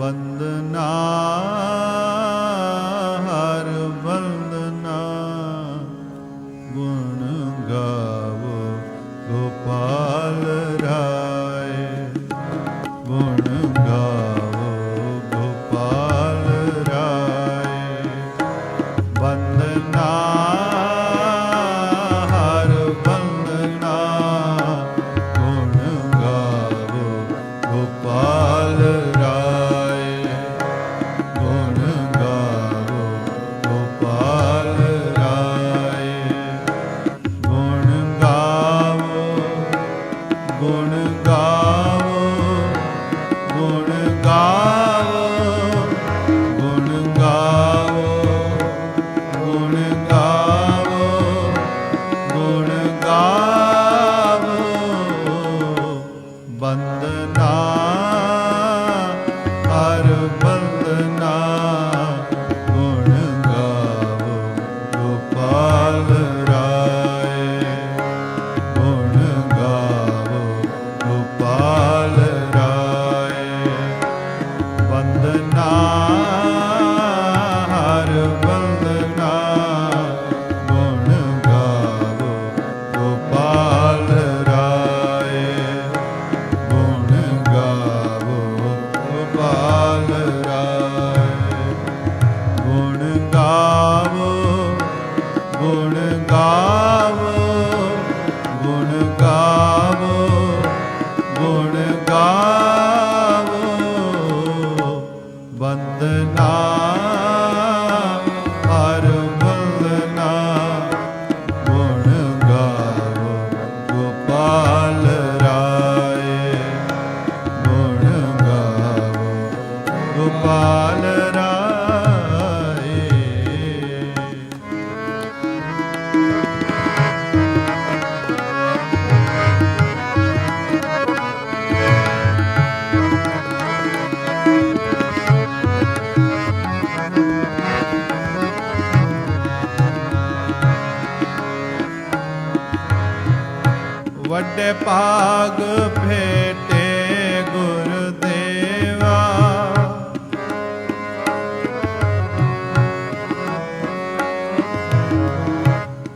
वन्दना God. ਵੱਡੇ ਭਾਗ ਭੇਟੇ ਗੁਰਦੇਵਾ।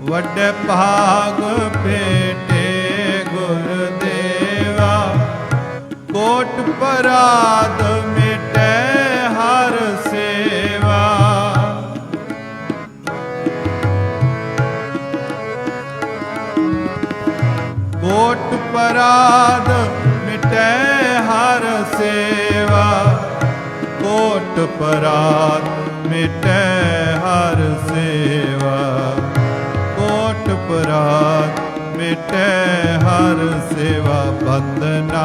ਵੱਡੇ ਭਾਗ ਭੇਟੇ ਗੁਰਦੇਵਾ। ਕੋਟ ਪਰਾਦ ਮੇ ਅਪਰਾਧ ਮਿਟੈ ਹਰ ਸੇਵਾ। ਕੋਟ ਪਰਾਧ ਮਿਟੈ ਹਰ ਸੇਵਾ। ਕੋਟ ਪਰਾਧ ਮਿਟੈ ਹਰ ਸੇਵਾ। ਬੰਦਨਾ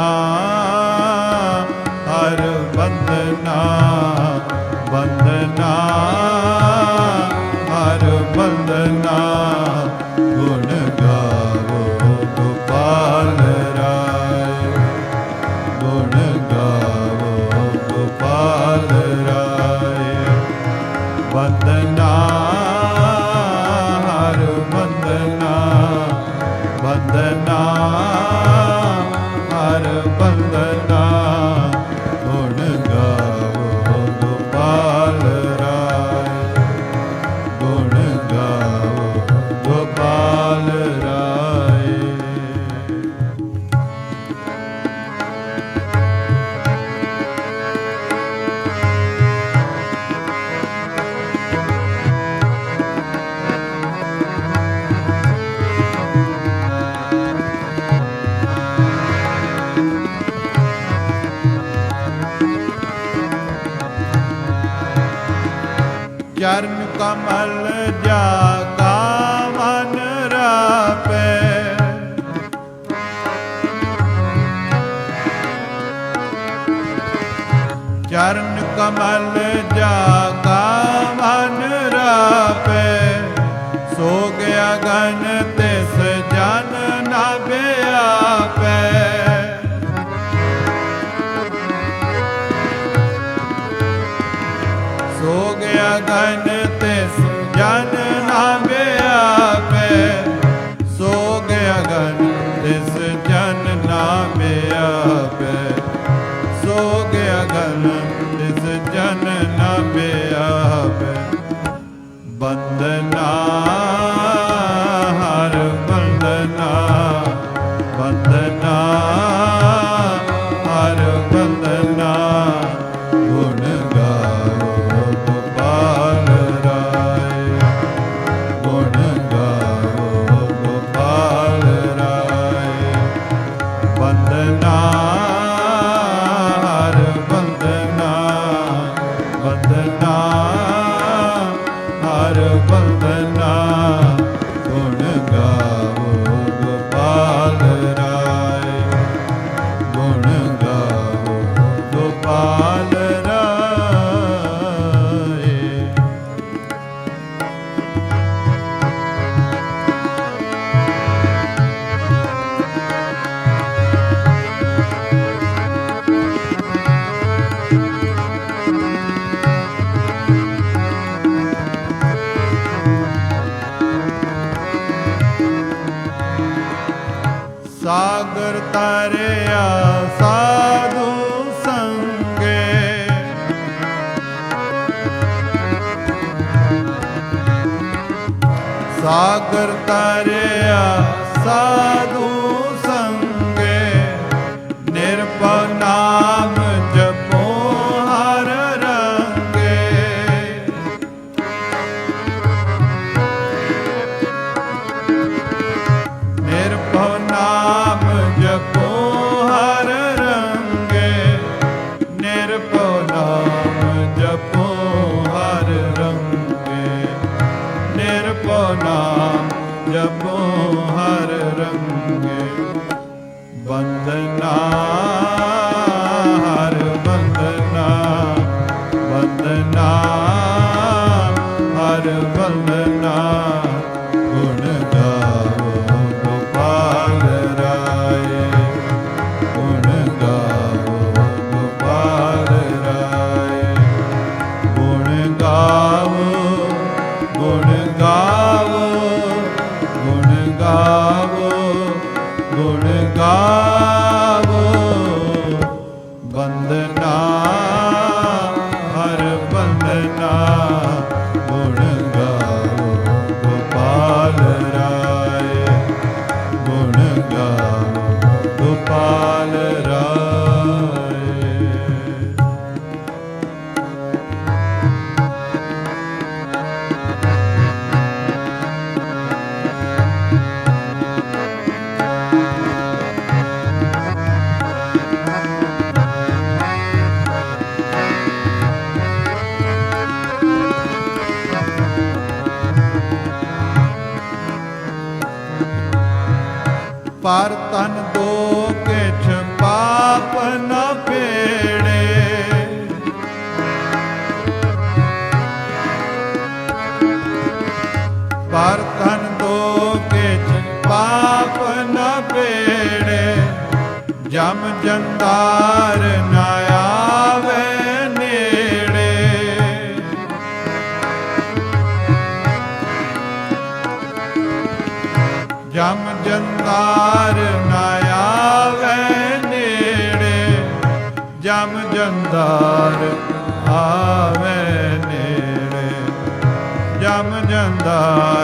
ਚਰਨ ਕਮਲ ਜਾ ਕਾ ਮਨ ਰਾਪੈ। ਚਰਨ ਕਮਲ ਜਾ ਕਾ ਮਨ ਸਾਗਰ ਤਰਿਆ ਸਾਧੂ ਸੰਗੇ ਨਿਰਭਉ ਨਾਮ ਹਰ ਰੰਗੇ। ਨਿਰਭਉ ਨਾਮ ਹਰ ਰੰਗੇ ਨਿਰਭਉ ਪਰ ਤਨ ਜਮ ਜੰਦਾਰ ਨਾ ਆਵੇ ਨੇੜੇ ਜਮ ਜੰਦਾਰ ਆਵੇ ਨੇੜੇ ਜਮ ਜੰਦਾਰ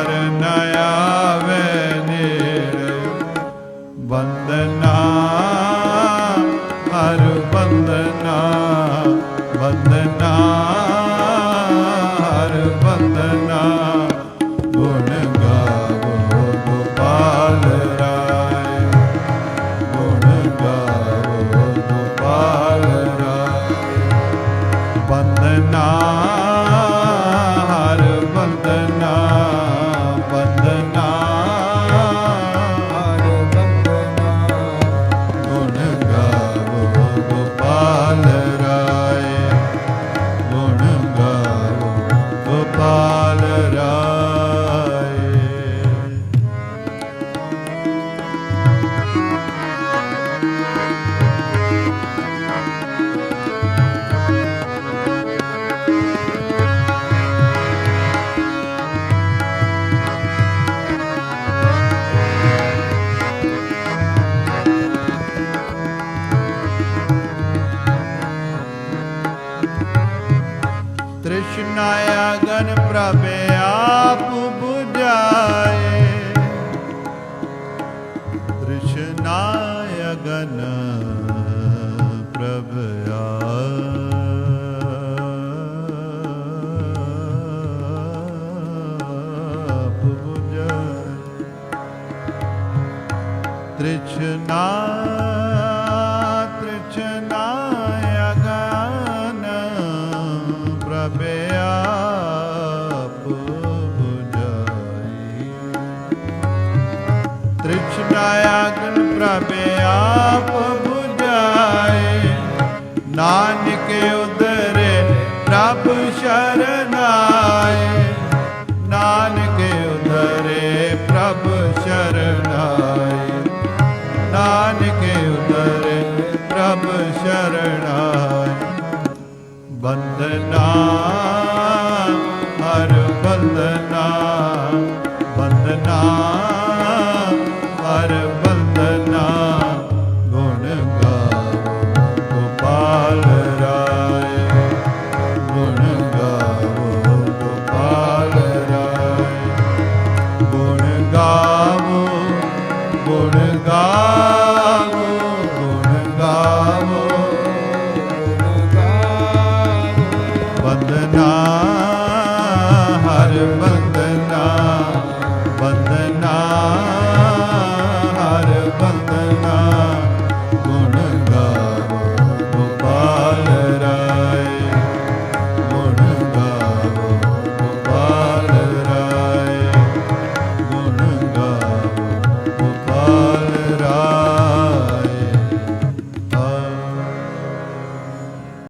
Ah.